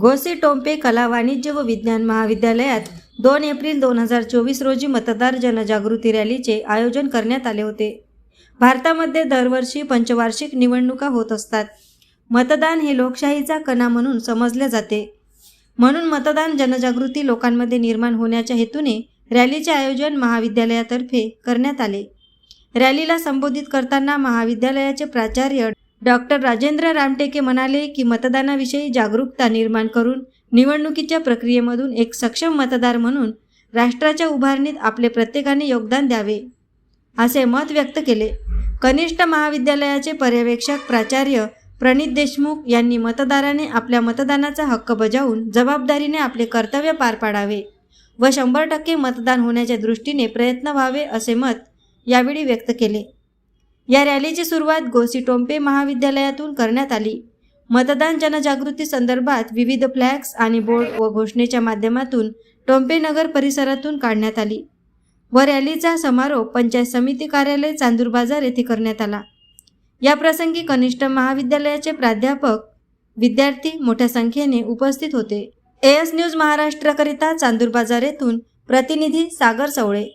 घोसे टोंपे कला वाणिज्य व विज्ञान महाविद्यालयात दोन एप्रिल दोन हजार चोवीस रोजी मतदार जनजागृती रॅलीचे आयोजन करण्यात आले होते. भारतामध्ये दरवर्षी पंचवार्षिक निवडणुका होत असतात. मतदान हे लोकशाहीचा कणा म्हणून समजले जाते. म्हणून मतदान जनजागृती लोकांमध्ये निर्माण होण्याच्या हेतूने रॅलीचे आयोजन महाविद्यालयातर्फे करण्यात आले. रॅलीला संबोधित करताना महाविद्यालयाचे प्राचार्य डॉक्टर राजेंद्र रामटेके म्हणाले की मतदानाविषयी जागरूकता निर्माण करून निवडणुकीच्या प्रक्रियेमधून एक सक्षम मतदार म्हणून राष्ट्राच्या उभारणीत आपले प्रत्येकाने योगदान द्यावे असे मत व्यक्त केले. कनिष्ठ महाविद्यालयाचे पर्यवेक्षक प्राचार्य प्रणित देशमुख यांनी मतदाराने आपल्या मतदानाचा हक्क बजावून जबाबदारीने आपले कर्तव्य पार पाडावे व शंभर टक्के मतदान होण्याच्या दृष्टीने प्रयत्न व्हावे असे मत यावेळी व्यक्त केले. या रॅलीची सुरुवात गोसी टोंपे महाविद्यालयातून करण्यात आली. मतदान जनजागृती संदर्भात विविध फ्लॅग्स आणि बोर्ड व घोषणेच्या माध्यमातून टोंपे नगर परिसरातून काढण्यात आली व रॅलीचा समारोप पंचायत समिती कार्यालय चांदूर बाजार येथे करण्यात आला. या प्रसंगी कनिष्ठ महाविद्यालयाचे प्राध्यापक विद्यार्थी मोठ्या संख्येने उपस्थित होते. एएस न्यूज महाराष्ट्राकरिता चांदूर बाजार येथून प्रतिनिधी सागर चवळे